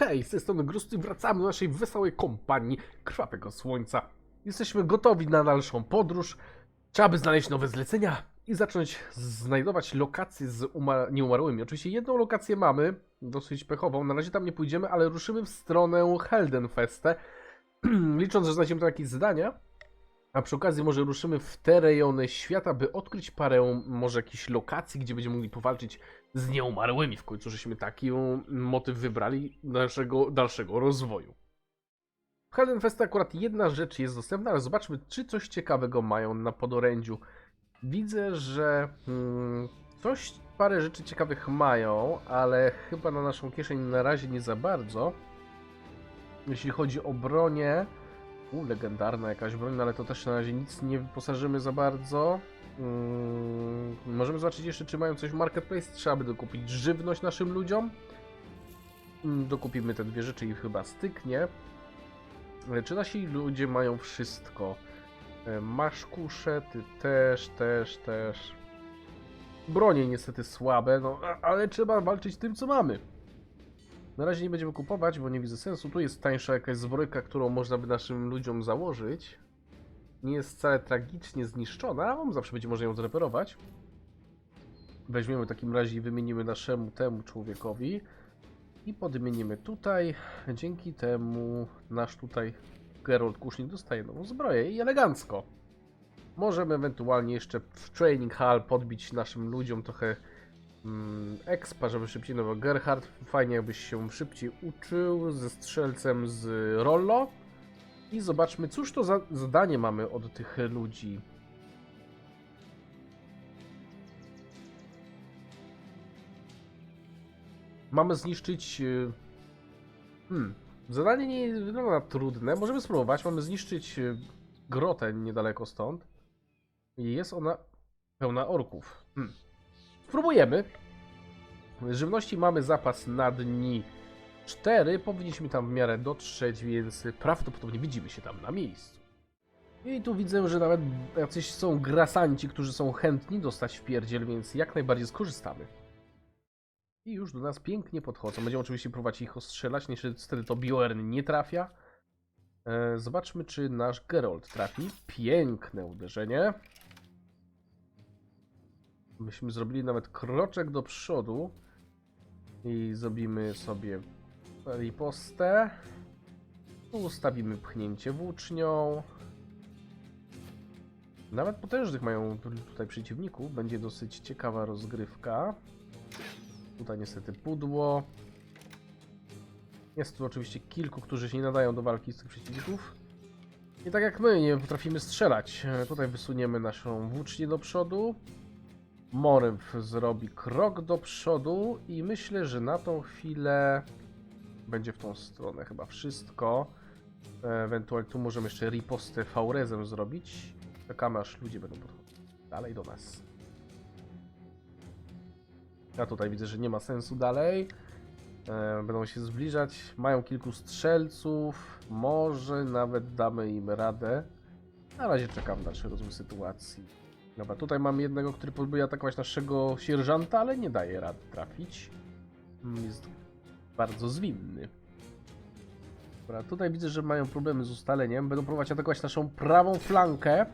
Hej, z tej strony Grusty wracamy do naszej wesołej kompanii Krwawego Słońca. Jesteśmy gotowi na dalszą podróż. Trzeba by znaleźć nowe zlecenia i zacząć znajdować lokacje z uma- nieumarłymi. Oczywiście jedną lokację mamy, dosyć pechową. Na razie tam nie pójdziemy, ale ruszymy w stronę Heldenfeste. Licząc, że znajdziemy tam jakieś zadania. A przy okazji może ruszymy w te rejony świata, by odkryć parę może jakichś lokacji, gdzie będziemy mogli powalczyć z nieumarłymi. W końcu żeśmy taki motyw wybrali naszego dalszego rozwoju. W Heldenfest akurat jedna rzecz jest dostępna, ale zobaczmy, czy coś ciekawego mają na podorędziu. Widzę, że mm, coś, parę rzeczy ciekawych mają, ale chyba na naszą kieszeń na razie nie za bardzo. Jeśli chodzi o bronię, u, legendarna jakaś broń, no ale to też na razie nic nie wyposażymy za bardzo. Mm, możemy zobaczyć jeszcze, czy mają coś w Marketplace. Trzeba by dokupić żywność naszym ludziom. Mm, Dokupimy te dwie rzeczy i chyba styknie. Ale Czy nasi ludzie mają wszystko? E, Masz kusze, ty też, też, też. Bronie niestety słabe, no ale trzeba walczyć tym, co mamy. Na razie nie będziemy kupować, bo nie widzę sensu. Tu jest tańsza jakaś zbrojka, którą można by naszym ludziom założyć. Nie jest wcale tragicznie zniszczona, a zawsze będzie można ją zreperować. Weźmiemy w takim razie i wymienimy naszemu temu człowiekowi. I podmienimy tutaj. Dzięki temu nasz tutaj Geralt Kusznik dostaje nową zbroję i elegancko. Możemy ewentualnie jeszcze w Training Hall podbić naszym ludziom trochę expa, żeby szybciej, no bo Gerhard fajnie jakbyś się szybciej uczył ze strzelcem z Rollo. I zobaczmy, cóż to za zadanie mamy od tych ludzi. Mamy zniszczyć. y, Hmm. Zadanie nie wygląda trudne. Możemy spróbować. Mamy zniszczyć y, grotę niedaleko stąd. Jest ona pełna orków. Hmm. Spróbujemy. Żywności mamy zapas na dni 4. Powinniśmy tam w miarę dotrzeć, więc prawdopodobnie widzimy się tam na miejscu. I tu widzę, że nawet jacyś są grasanci, którzy są chętni dostać w pierdziel, więc jak najbardziej skorzystamy. I już do nas pięknie podchodzą. Będziemy oczywiście próbować ich ostrzelać, niestety to Bjorn nie trafia. E, zobaczmy, czy nasz Geralt trafi. Piękne uderzenie. Myśmy zrobili nawet kroczek do przodu. I zrobimy sobie ripostę. Tu ustawimy pchnięcie włócznią. Nawet potężnych mają tu- tutaj przeciwników. Będzie dosyć ciekawa rozgrywka. Tutaj niestety pudło. Jest tu oczywiście kilku, którzy się nie nadają do walki z tych przeciwników. I tak jak my, nie potrafimy strzelać. E, Tutaj wysuniemy naszą włócznię do przodu. Moryw zrobi krok do przodu i myślę, że na tą chwilę będzie w tą stronę chyba wszystko. Ewentualnie tu możemy jeszcze ripostę faurezem zrobić. Czekamy aż ludzie będą podchodzić dalej do nas. Ja tutaj widzę, że nie ma sensu dalej. E, Będą się zbliżać. Mają kilku strzelców. Może nawet damy im radę. Na razie czekam na dalszy rozwój sytuacji. Dobra, tutaj mam jednego, który próbuje atakować naszego sierżanta, ale nie daje rady trafić. Mm, Jest bardzo zwinny. Dobra, tutaj widzę, że mają problemy z ustaleniem. Będą próbować atakować naszą prawą flankę.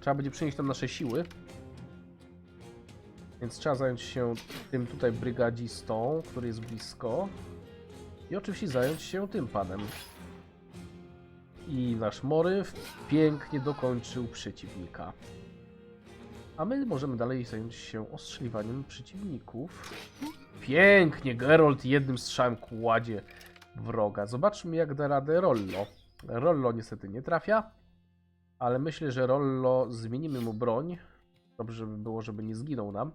Trzeba będzie przynieść tam nasze siły. Więc trzeba zająć się tym tutaj brygadzistą, który jest blisko. I oczywiście zająć się tym panem. I nasz Moryw pięknie dokończył przeciwnika. A my możemy dalej zająć się ostrzeliwaniem przeciwników. Pięknie, Geralt jednym strzałem kładzie wroga. Zobaczmy jak da radę Rollo. Rollo niestety nie trafia, ale myślę, że Rollo zmienimy mu broń. Dobrze by było, żeby nie zginął nam.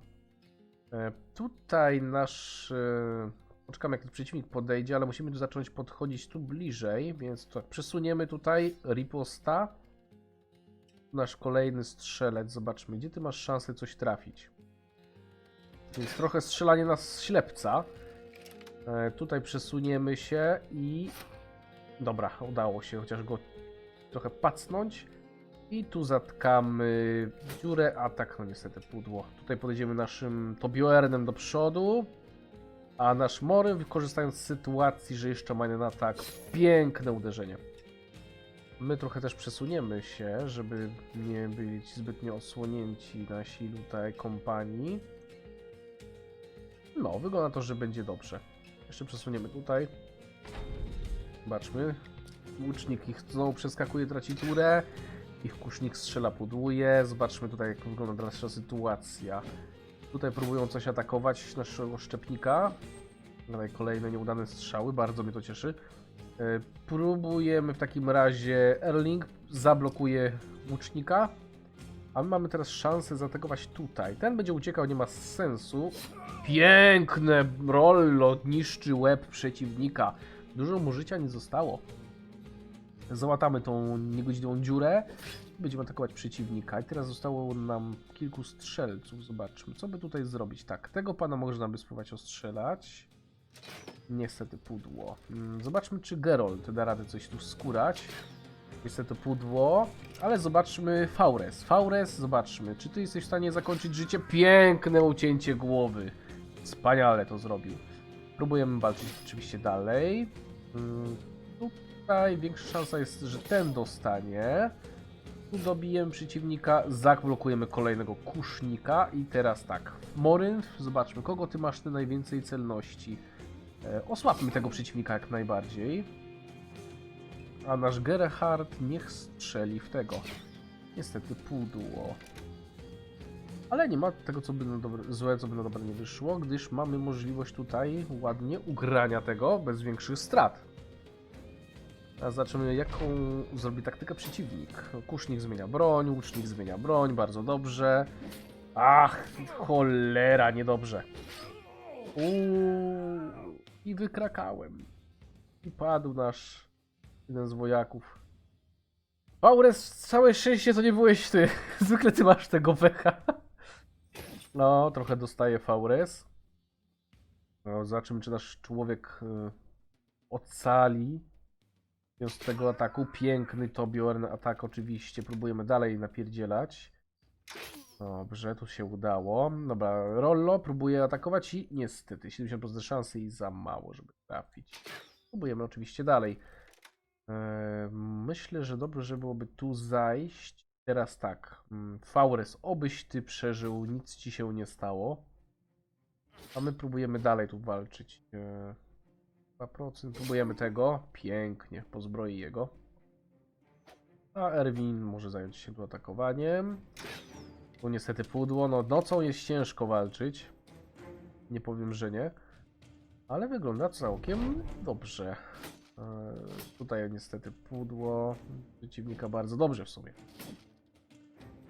E, Tutaj nasz... e, Poczekamy jak ten przeciwnik podejdzie, ale musimy tu zacząć podchodzić tu bliżej, więc tak, przesuniemy tutaj riposta. Nasz kolejny strzelec, zobaczmy, gdzie ty masz szansę coś trafić. Jest trochę strzelanie na ślepca. E, tutaj przesuniemy się i... Dobra, udało się chociaż go trochę pacnąć. I tu zatkamy dziurę, a tak no niestety pudło. Tutaj podejdziemy naszym Tobioernem do przodu. A nasz Mory, wykorzystając sytuacji, że jeszcze ma jeden atak, piękne uderzenie. My trochę też przesuniemy się, żeby nie być zbytnio osłonięci nasi tutaj kompanii. No, wygląda na to, że będzie dobrze. Jeszcze przesuniemy tutaj. Zobaczmy. Łucznik ich znowu przeskakuje, traci turę. Ich kusznik strzela, pudłuje. Zobaczmy tutaj, jak wygląda nasza sytuacja. Tutaj próbują coś atakować naszego szczepnika. Tutaj kolejne nieudane strzały, bardzo mnie to cieszy. E, Próbujemy w takim razie. Erling zablokuje łucznika. A my mamy teraz szansę zaatakować tutaj. Ten będzie uciekał, nie ma sensu. Piękne rollo niszczy łeb przeciwnika. Dużo mu życia nie zostało. Załatamy tą niegodziwą dziurę. Będziemy atakować przeciwnika. I teraz zostało nam kilku strzelców. Zobaczmy, co by tutaj zrobić. Tak, tego pana można by spróbować ostrzelać. Niestety pudło. Mm, Zobaczmy, czy Gerold da radę coś tu skórać. Niestety pudło, ale zobaczmy Faures. Faures, zobaczmy, czy ty jesteś w stanie zakończyć życie? Piękne ucięcie głowy. Wspaniale to zrobił. Próbujemy walczyć oczywiście dalej. Mm, Tutaj większa szansa jest, że ten dostanie. Dobijemy przeciwnika, zablokujemy kolejnego kusznika i teraz tak. Moryn, zobaczmy, kogo ty masz ty najwięcej celności. E, osłabmy tego przeciwnika jak najbardziej. A nasz Gerhard niech strzeli w tego. Niestety pudło. Ale nie ma tego co by na dobre, złe, co by na dobre nie wyszło, gdyż mamy możliwość tutaj ładnie ugrania tego bez większych strat. A zobaczymy jaką zrobi taktykę przeciwnik. Kusznik zmienia broń, łucznik zmienia broń, bardzo dobrze. Ach, cholera, niedobrze. Uuu, i wykrakałem. I padł nasz jeden z wojaków. Paures, całe szczęście to nie byłeś ty. Zwykle ty masz tego pecha. No, trochę dostaje Faures. No, zobaczymy, czy nasz człowiek y, ocali z tego ataku. Piękny Tobiorn atak oczywiście. Próbujemy dalej napierdzielać. Dobrze, tu się udało. Dobra, Rollo próbuje atakować i niestety 70% szansy i za mało, żeby trafić. Próbujemy oczywiście dalej. Eee, myślę, że dobrze, byłoby tu zajść. Teraz tak. mm, Faures, obyś ty przeżył, nic ci się nie stało. A my próbujemy dalej tu walczyć. Eee, 2%. Próbujemy tego. Pięknie, pozbroi jego. A Erwin może zająć się tu atakowaniem. Tu niestety pudło. No nocą jest ciężko walczyć. Nie powiem, że nie. Ale wygląda całkiem dobrze. Eee, tutaj niestety pudło. Przeciwnika bardzo dobrze w sumie.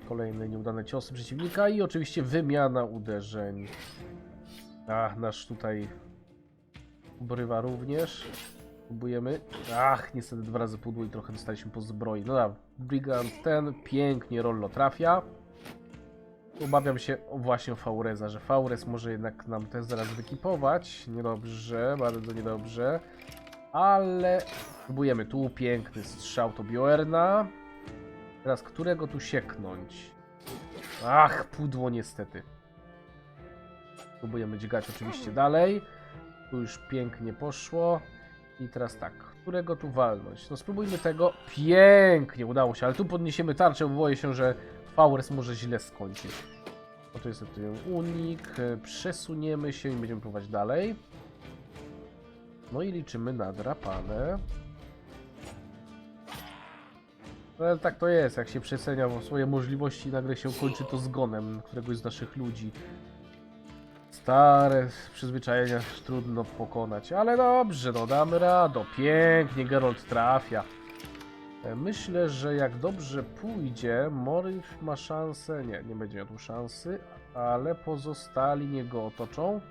Kolejne nieudane ciosy przeciwnika i oczywiście wymiana uderzeń. A, nasz tutaj obrywa również. Próbujemy. Ach, niestety dwa razy pudło i trochę dostaliśmy po zbroi. No dobra, Brigand ten pięknie Rollo trafia. Obawiam się właśnie o Faureza, że Faures może jednak nam też zaraz wykipować. Niedobrze, bardzo niedobrze. Ale próbujemy. Tu piękny strzał to Bioerna. Teraz którego tu sieknąć? Ach, pudło niestety. Próbujemy dźgać oczywiście dalej. Tu już pięknie poszło. I teraz tak, którego tu walnąć? No spróbujmy tego. Pięknie, udało się, ale tu podniesiemy tarczę, bo boję się, że Faures może źle skończyć. No to jest tutaj unik, przesuniemy się i będziemy próbować dalej. No i liczymy na drapane. No, Ale tak to jest, jak się przecenia swoje możliwości, nagle się kończy to zgonem któregoś z naszych ludzi. Stare przyzwyczajenia trudno pokonać, ale dobrze, no damy radę. Pięknie Geralt trafia. E, Myślę, że jak dobrze pójdzie, Morif ma szansę. Nie, nie będzie miał tu szansy, ale pozostali nie go otoczą.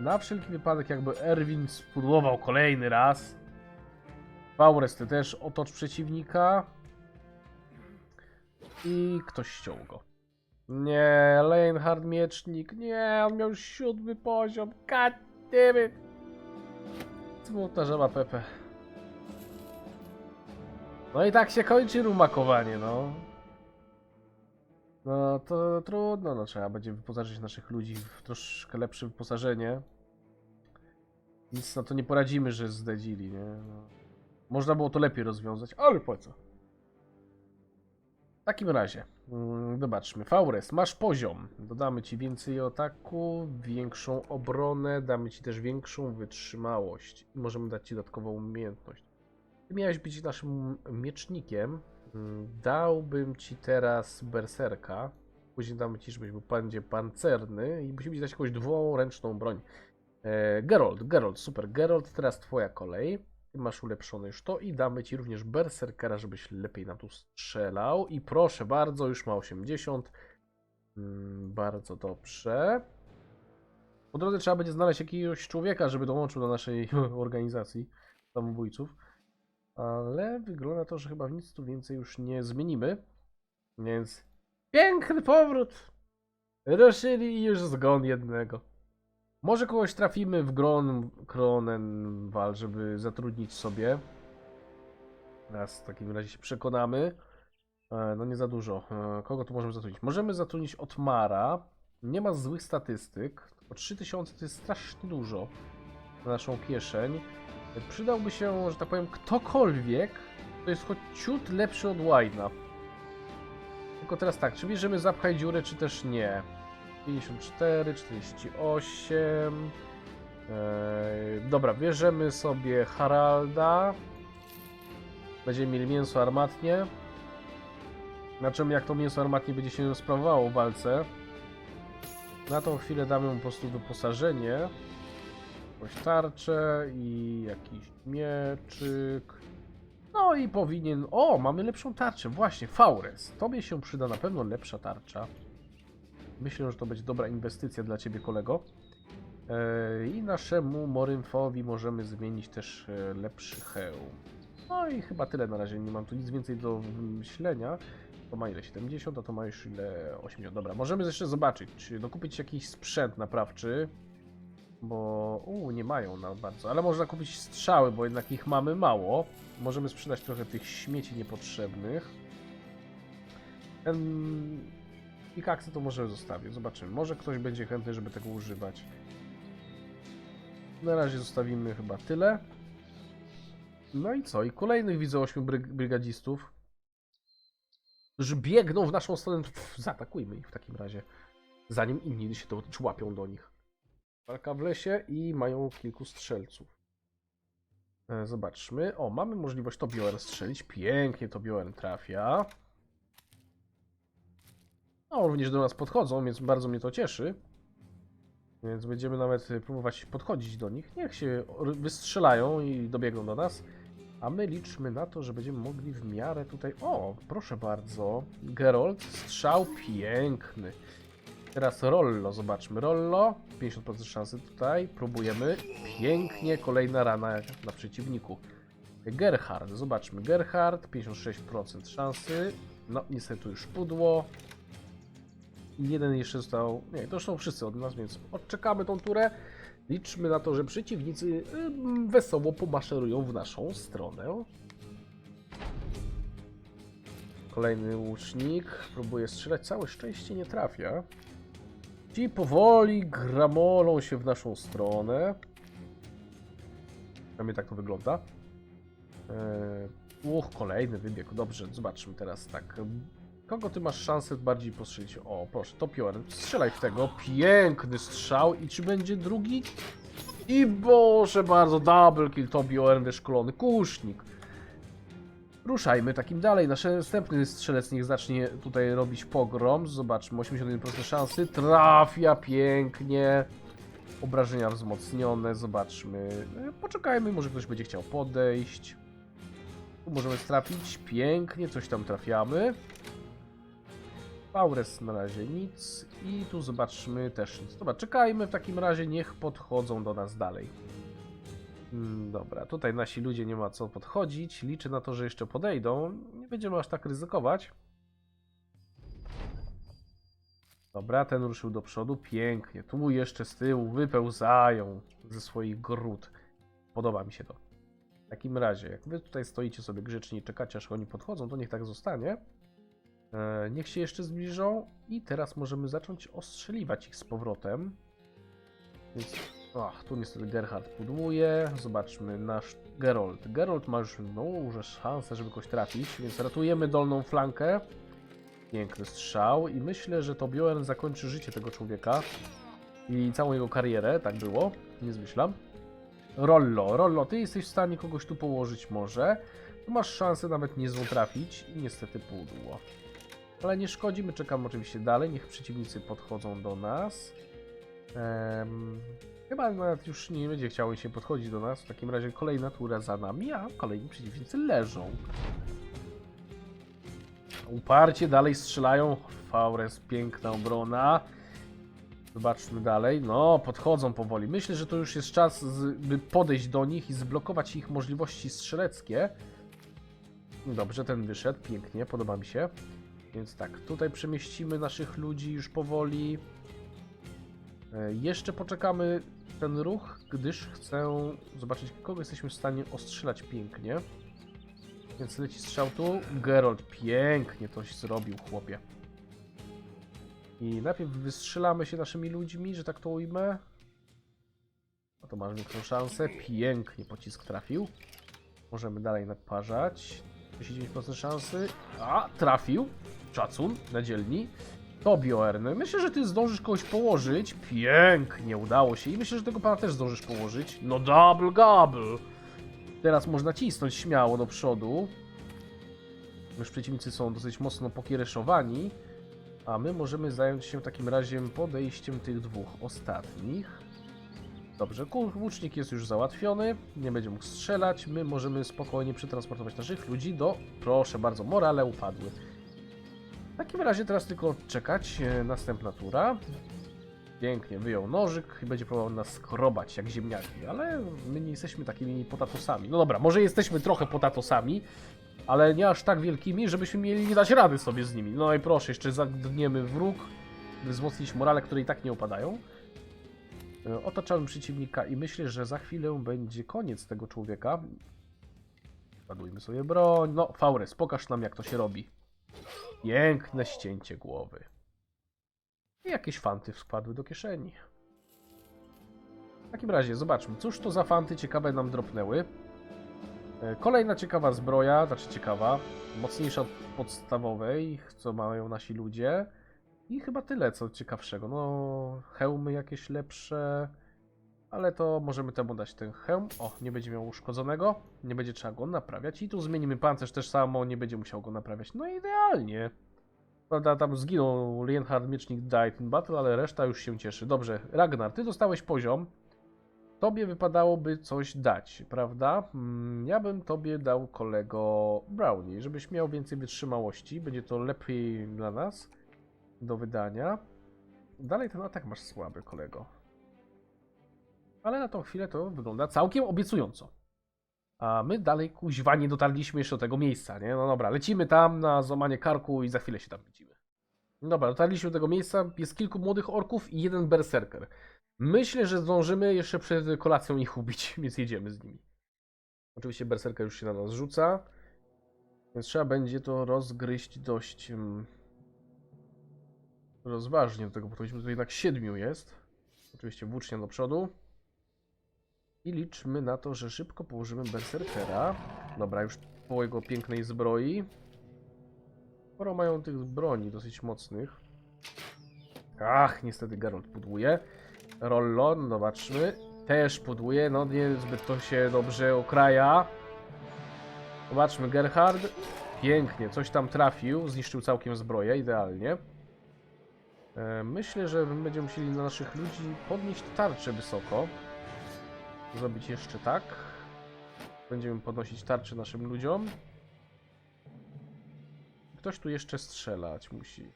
Na wszelki wypadek, jakby Erwin spudłował kolejny raz. Faures, ty też otocz przeciwnika. I ktoś ściął go. Nie, Leinhard Miecznik. Nie, on miał siódmy poziom. God damn it. Smutna żaba Pepe. No i tak się kończy rumakowanie, no. No to trudno, no trzeba będzie wyposażyć naszych ludzi w troszkę lepsze wyposażenie. Nic na to nie poradzimy, że zdedzili, nie? No. Można było to lepiej rozwiązać, ale po co? W takim razie, zobaczmy. Faures, masz poziom. Dodamy ci więcej ataku, większą obronę, damy ci też większą wytrzymałość. Możemy dać ci dodatkową umiejętność. Ty miałeś być naszym miecznikiem. Mm, Dałbym ci teraz berserka. Później damy ci, żebyś był będzie pancerny i musimy ci dać jakąś dwuręczną broń. Geralt, Geralt, super. Geralt, teraz twoja kolej. Masz ulepszone już to i damy ci również berserkera, żebyś lepiej nam tu strzelał. I proszę bardzo, już ma 80. Mm, bardzo dobrze. Po drodze trzeba będzie znaleźć jakiegoś człowieka, żeby dołączył do naszej organizacji samobójców. Ale wygląda to, że chyba nic tu więcej już nie zmienimy. Więc piękny powrót. Ruszyli już zgon jednego. Może kogoś trafimy w Gron, Kronenwal, żeby zatrudnić sobie. Teraz w takim razie się przekonamy. E, No nie za dużo. E, Kogo tu możemy zatrudnić? Możemy zatrudnić Otmara. Nie ma złych statystyk. O 3000 to jest strasznie dużo na naszą kieszeń. E, Przydałby się, że tak powiem, ktokolwiek, to jest choć ciut lepszy od Wine'a. Tylko teraz tak, czy bierzemy zapchaj dziurę, czy też nie? 54, 48. Eee, dobra, bierzemy sobie Haralda. Będziemy mieli mięso armatnie. Na czym jak to mięso armatnie będzie się sprawowało w walce. Na tą chwilę damy mu po prostu wyposażenie. Jakąś tarczę i jakiś mieczyk. No i powinien... O, mamy lepszą tarczę. Właśnie, Faures. Tobie się przyda na pewno lepsza tarcza. Myślę, że to będzie dobra inwestycja dla ciebie, kolego. E, I naszemu Morymfowi możemy zmienić też e, lepszy hełm. No i chyba tyle na razie. Nie mam tu nic więcej do myślenia. To ma ile? 70, a to ma już ile? 80. Dobra, możemy jeszcze zobaczyć, czy dokupić jakiś sprzęt naprawczy. Bo. U, nie mają na bardzo. Ale można kupić strzały, bo jednak ich mamy mało. Możemy sprzedać trochę tych śmieci niepotrzebnych. Ten Pikaksy to może zostawię, zobaczymy. Może ktoś będzie chętny, żeby tego używać. Na razie zostawimy chyba tyle. No i co? I kolejnych widzę 8 bryg brygadzistów, którzy biegną w naszą stronę. Pff, zaatakujmy ich w takim razie, zanim inni się to człapią do nich. Walka w lesie i mają kilku strzelców. E, Zobaczmy. O, mamy możliwość to Bjorn strzelić. Pięknie to Bjorn trafia. No, również do nas podchodzą, więc bardzo mnie to cieszy. Więc będziemy nawet y, próbować podchodzić do nich. Niech się wystrzelają i dobiegną do nas. A my liczmy na to, że będziemy mogli w miarę tutaj... O, proszę bardzo. Geralt, strzał piękny. Teraz Rollo, zobaczmy. Rollo, 50% szansy tutaj. Próbujemy. Pięknie, kolejna rana na przeciwniku. Gerhard, zobaczmy. Gerhard, 56% szansy. No, niestety już pudło. Jeden jeszcze został. Nie, to są wszyscy od nas, więc odczekamy tą turę. Liczmy na to, że przeciwnicy wesoło pomaszerują w naszą stronę. Kolejny łucznik próbuje strzelać, całe szczęście nie trafia. Ci powoli gramolą się w naszą stronę. Przynajmniej tak to wygląda. Eee, uch, kolejny wybieg. Dobrze, zobaczmy teraz tak. Kogo ty masz szansę bardziej postrzelić? O, proszę, to. Strzelaj w tego. Piękny strzał. I czy będzie drugi? I Boże, bardzo double kill to Bjorn wyszkolony. Kusznik. Ruszajmy takim dalej. Nasz następny strzelec niech zacznie tutaj robić pogrom. Zobaczmy, 81% szansy. Trafia pięknie. Obrażenia wzmocnione. Zobaczmy. Poczekajmy, może ktoś będzie chciał podejść. Tu możemy trafić. Pięknie, coś tam trafiamy. Paures na razie nic i tu zobaczmy też nic. Dobra, czekajmy w takim razie, niech podchodzą do nas dalej. Mm, Dobra, tutaj nasi ludzie nie ma co podchodzić. Liczę na to, że jeszcze podejdą. Nie będziemy aż tak ryzykować. Dobra, ten ruszył do przodu. Pięknie. Tu jeszcze z tyłu wypełzają ze swoich grud. Podoba mi się to. W takim razie, jak wy tutaj stoicie sobie grzecznie i czekacie, aż oni podchodzą, to niech tak zostanie. E, Niech się jeszcze zbliżą i teraz możemy zacząć ostrzeliwać ich z powrotem. Więc Ach, tu niestety Gerhard pudłuje. Zobaczmy nasz Gerold. Gerold ma już no, już szansę, żeby kogoś trafić, więc ratujemy dolną flankę. Piękny strzał i myślę, że to Bjorn zakończy życie tego człowieka i całą jego karierę, tak było, nie zmyślam. Rollo, Rollo, ty jesteś w stanie kogoś tu położyć może. Masz szansę nawet niezłą trafić i niestety pudło. Ale nie szkodzi, my czekamy oczywiście dalej, niech przeciwnicy podchodzą do nas. Chyba nawet już nie będzie chciało się podchodzić do nas, w takim razie kolejna tura za nami, a kolejni przeciwnicy leżą. Uparcie dalej strzelają. Faures, piękna obrona. Zobaczmy dalej. No, podchodzą powoli. Myślę, że to już jest czas, by podejść do nich i zblokować ich możliwości strzeleckie. Dobrze, ten wyszedł. Pięknie, podoba mi się. Więc tak, tutaj przemieścimy naszych ludzi już powoli. E, Jeszcze poczekamy ten ruch, gdyż chcę zobaczyć, kogo jesteśmy w stanie ostrzelać pięknie. Więc leci strzał tu. Gerold, pięknie coś zrobił, chłopie. I najpierw wystrzelamy się naszymi ludźmi, że tak to ujmę. No to masz większą szansę. Pięknie pocisk trafił. Możemy dalej naparzać. 39% szansy. A, trafił. Szacun na dzielni. To Bjorn. Myślę, że ty zdążysz kogoś położyć. Pięknie, udało się. I myślę, że tego pana też zdążysz położyć. No double gobble. Teraz można cisnąć śmiało do przodu. Już przeciwnicy są dosyć mocno pokiereszowani. A my możemy zająć się w takim razie podejściem tych dwóch ostatnich. Dobrze, łucznik jest już załatwiony, nie będzie mógł strzelać. My możemy spokojnie przetransportować naszych ludzi do. Proszę bardzo, morale upadły. W takim razie teraz tylko czekać. e, Następna tura. Pięknie, wyjął nożyk i będzie próbował nas skrobać jak ziemniaki, ale my nie jesteśmy takimi potatosami. No dobra, może jesteśmy trochę potatosami, ale nie aż tak wielkimi, żebyśmy mieli nie dać rady sobie z nimi. No i proszę, jeszcze zagniemy wróg, by wzmocnić morale, które i tak nie opadają. E, Otaczamy przeciwnika i myślę, że za chwilę będzie koniec tego człowieka. Ładujmy sobie broń. No, Faures, pokaż nam jak to się robi. Piękne ścięcie głowy. I jakieś fanty wpadły do kieszeni. W takim razie, zobaczmy, cóż to za fanty ciekawe nam dropnęły. E, Kolejna ciekawa zbroja, znaczy ciekawa, mocniejsza od podstawowej, co mają nasi ludzie. I chyba tyle, co ciekawszego. No, hełmy jakieś lepsze, ale to możemy temu dać ten hełm. O, nie będzie miał uszkodzonego, nie będzie trzeba go naprawiać. I tu zmienimy pancerz też samo, nie będzie musiał go naprawiać. No idealnie. Prawda, tam zginął Lienhard Miecznik Died in Battle, ale reszta już się cieszy. Dobrze, Ragnar, ty dostałeś poziom. Tobie wypadałoby coś dać, prawda? Mm, Ja bym tobie dał kolego Brownie, żebyś miał więcej wytrzymałości. Będzie to lepiej dla nas do wydania. Dalej ten atak masz słaby, kolego. Ale na tą chwilę to wygląda całkiem obiecująco. A my dalej kuźwa nie dotarliśmy jeszcze do tego miejsca, nie? No dobra, lecimy tam na złamanie karku i za chwilę się tam widzimy. Dobra, dotarliśmy do tego miejsca. Jest kilku młodych orków i jeden berserker. Myślę, że zdążymy jeszcze przed kolacją ich ubić, więc jedziemy z nimi. Oczywiście berserker już się na nas rzuca. Więc trzeba będzie to rozgryźć dość rozważnie do tego podchodzimy. To jednak siedmiu jest. Oczywiście włócznia do przodu. I liczmy na to, że szybko położymy berserkera. Dobra, już po jego pięknej zbroi. Sporo mają tych broni dosyć mocnych. Ach, niestety Geralt pudłuje. Rollon, zobaczmy. Też pudłuje, no niezbyt to się dobrze okraja. Zobaczmy, Gerhard. Pięknie, coś tam trafił, zniszczył całkiem zbroję, idealnie. E, Myślę, że będziemy musieli na naszych ludzi podnieść tarczę wysoko. Zrobić jeszcze tak. Będziemy podnosić tarczę naszym ludziom. Ktoś tu jeszcze strzelać musi.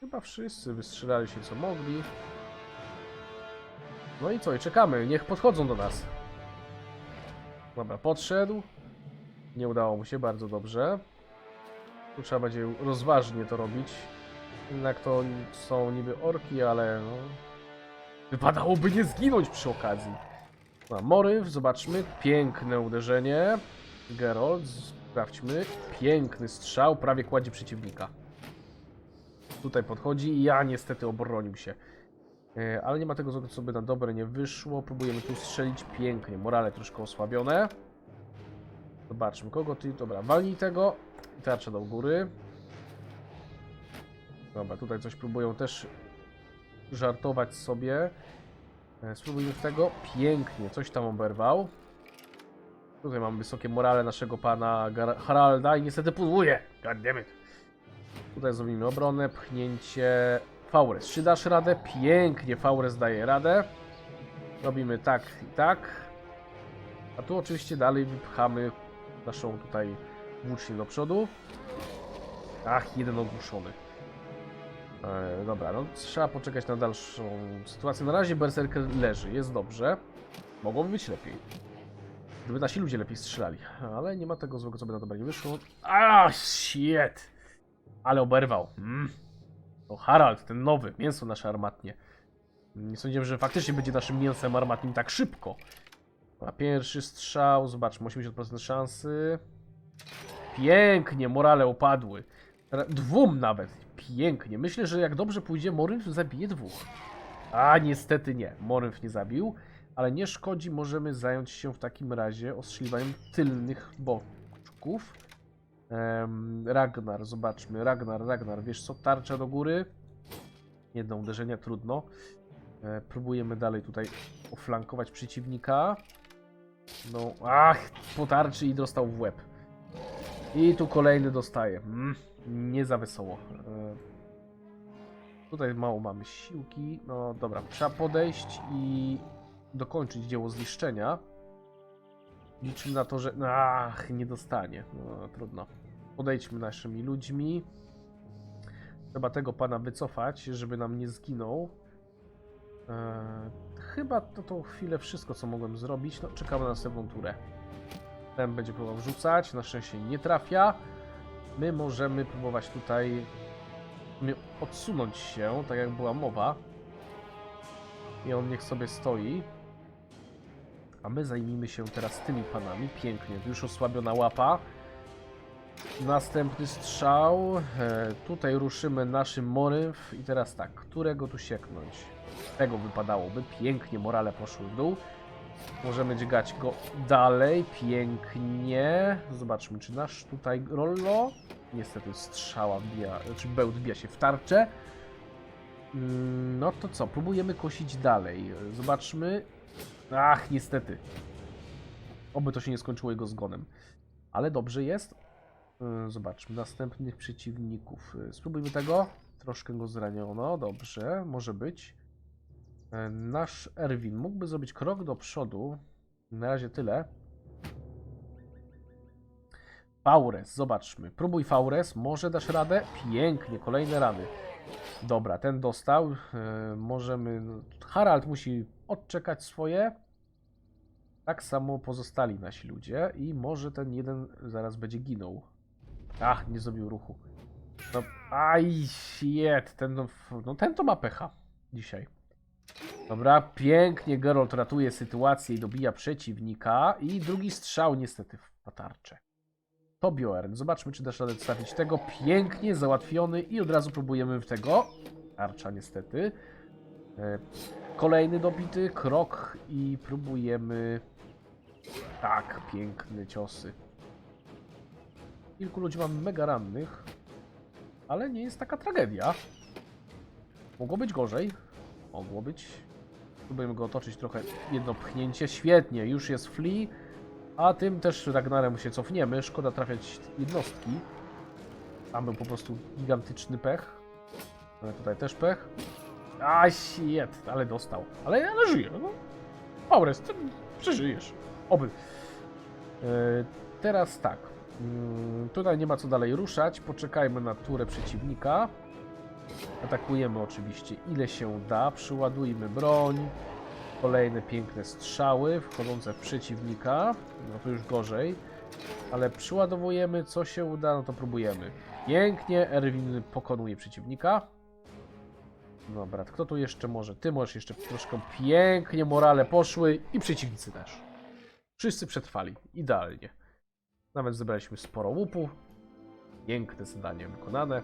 Chyba wszyscy wystrzelali się co mogli. No i co? I czekamy. Niech podchodzą do nas. Dobra, podszedł. Nie udało mu się, bardzo dobrze. Tu trzeba będzie rozważnie to robić. Jednak to są niby orki, ale no... Wypadałoby nie zginąć przy okazji. No, Moryw, zobaczmy. Piękne uderzenie. Gerold, sprawdźmy. Piękny strzał, prawie kładzie przeciwnika. Tutaj podchodzi i ja niestety obronił się. E, Ale nie ma tego, co by na dobre nie wyszło. Próbujemy tu strzelić pięknie. Morale troszkę osłabione. Zobaczmy, kogo ty... Dobra, walnij tego. I tarcza do góry. Dobra, tutaj coś próbują też żartować sobie. E, Spróbujmy tego. Pięknie, coś tam oberwał. Tutaj mamy wysokie morale naszego pana Gar- Haralda i niestety pudłuje. Goddammit. Tutaj zrobimy obronę, pchnięcie. Faures, czy dasz radę? Pięknie, Faures daje radę. Robimy tak i tak. A tu oczywiście dalej wypchamy naszą tutaj włócznię do przodu. Ach, jeden ogłuszony. E, dobra, no trzeba poczekać na dalszą sytuację. Na razie Berserker leży, jest dobrze. Mogłoby być lepiej. Gdyby nasi ludzie lepiej strzelali. Ale nie ma tego złego, co by na dobre nie wyszło. A shit! Ale oberwał. Mm. To Harald, ten nowy, mięso nasze armatnie. Nie sądziłem, że faktycznie będzie naszym mięsem armatnim tak szybko. A pierwszy strzał, zobaczmy, 80% szansy. Pięknie, morale opadły. Ra- Dwóm nawet. Pięknie. Myślę, że jak dobrze pójdzie, Morynf zabije dwóch. A niestety nie. Morynf nie zabił. Ale nie szkodzi, możemy zająć się w takim razie ostrzeliwaniem tylnych boczków. Em, Ragnar, zobaczmy. Ragnar, Ragnar, wiesz co? Tarcza do góry. Jedno uderzenie, trudno. E, próbujemy dalej tutaj oflankować przeciwnika. No, ach, po tarczy i dostał w łeb. I tu kolejny dostaje. Mm, nie za wesoło. E, tutaj mało mamy siłki. No dobra, trzeba podejść i dokończyć dzieło zniszczenia. Liczymy na to, że. Ach, nie dostanie. No, trudno. Podejdźmy naszymi ludźmi. Trzeba tego pana wycofać, żeby nam nie zginął. Eee, chyba to tą chwilę wszystko, co mogłem zrobić. No, czekamy na następną turę. Ten będzie próbował rzucać. Na szczęście nie trafia. My możemy próbować tutaj odsunąć się, tak jak była mowa. I on niech sobie stoi. A my zajmijmy się teraz tymi panami. Pięknie, tu już osłabiona łapa. Następny strzał. E, tutaj ruszymy naszym moryw. I teraz tak, którego tu sieknąć? Tego wypadałoby. Pięknie, morale poszły w dół. Możemy dźgać go dalej. Pięknie. Zobaczmy, czy nasz tutaj Rollo. Niestety strzała wbija, znaczy bełt wbija się w tarczę. Mm, No to co, próbujemy kosić dalej. Zobaczmy. Ach, niestety. Oby to się nie skończyło jego zgonem. Ale dobrze jest. Yy, Zobaczmy, następnych przeciwników. Spróbujmy tego. Troszkę go zraniono, dobrze, może być. Yy, Nasz Erwin mógłby zrobić krok do przodu. Na razie tyle. Faures, zobaczmy. Próbuj Faures, może dasz radę? Pięknie, kolejne rany. Dobra, ten dostał. Yy, możemy. Harald musi odczekać swoje. Tak samo pozostali nasi ludzie. I może ten jeden zaraz będzie ginął. Ach, nie zrobił ruchu. No, aj, shit. Ten, no, no, ten to ma pecha dzisiaj. Dobra, pięknie Geralt ratuje sytuację i dobija przeciwnika. I drugi strzał niestety w tarczę. To Bjorn. Zobaczmy, czy dasz radę trafić tego. Pięknie załatwiony i od razu próbujemy w tego. Tarcza niestety. E, Kolejny dobity krok i próbujemy. Tak, piękne ciosy. Kilku ludzi mam mega rannych, ale nie jest taka tragedia. Mogło być gorzej. Mogło być. Spróbujemy go otoczyć trochę. Jedno pchnięcie. Świetnie, już jest flea. A tym też Ragnarem się cofniemy. Szkoda trafiać jednostki. Tam był po prostu gigantyczny pech. Ale tutaj też pech. A shit, ale dostał. Ale, ale żyje. No. Aures, ty przeżyjesz. Oby. E, teraz tak. Mm, tutaj nie ma co dalej ruszać. Poczekajmy na turę przeciwnika. Atakujemy oczywiście ile się da. Przyładujmy broń. Kolejne piękne strzały wchodzące w przeciwnika. No to już gorzej. Ale przyładowujemy co się uda, no to próbujemy. Pięknie, Erwin pokonuje przeciwnika. Dobra, kto tu jeszcze może? Ty możesz jeszcze troszkę pięknie, morale poszły i przeciwnicy też. Wszyscy przetrwali, idealnie. Nawet zebraliśmy sporo łupu. Piękne zadanie wykonane.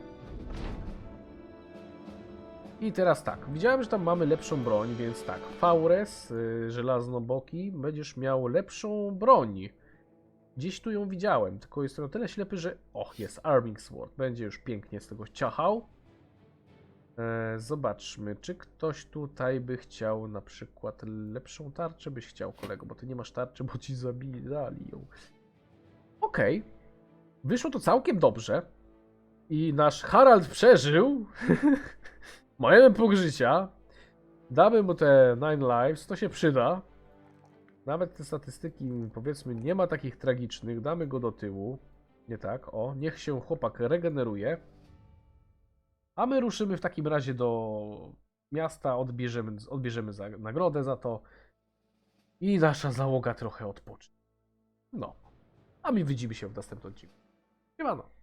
I teraz tak, widziałem, że tam mamy lepszą broń, więc tak, Faures, y, żelaznoboki, będziesz miał lepszą broń. Gdzieś tu ją widziałem, tylko jestem na tyle ślepy, że... Och, jest Arming Sword, będzie już pięknie z tego ciachał. E, zobaczmy, czy ktoś tutaj by chciał na przykład lepszą tarczę byś chciał, kolego, bo ty nie masz tarczy, bo ci zabili ją. Okej. Wyszło to całkiem dobrze. I nasz Harald przeżył. Mają punkt życia. Damy mu te 9 lives, to się przyda. Nawet te statystyki, powiedzmy, nie ma takich tragicznych. Damy go do tyłu. Nie tak, o, niech się chłopak regeneruje. A my ruszymy w takim razie do miasta, odbierzemy, odbierzemy za, nagrodę za to. I nasza załoga trochę odpocznie. No. A my widzimy się w następnym odcinku. Siemano.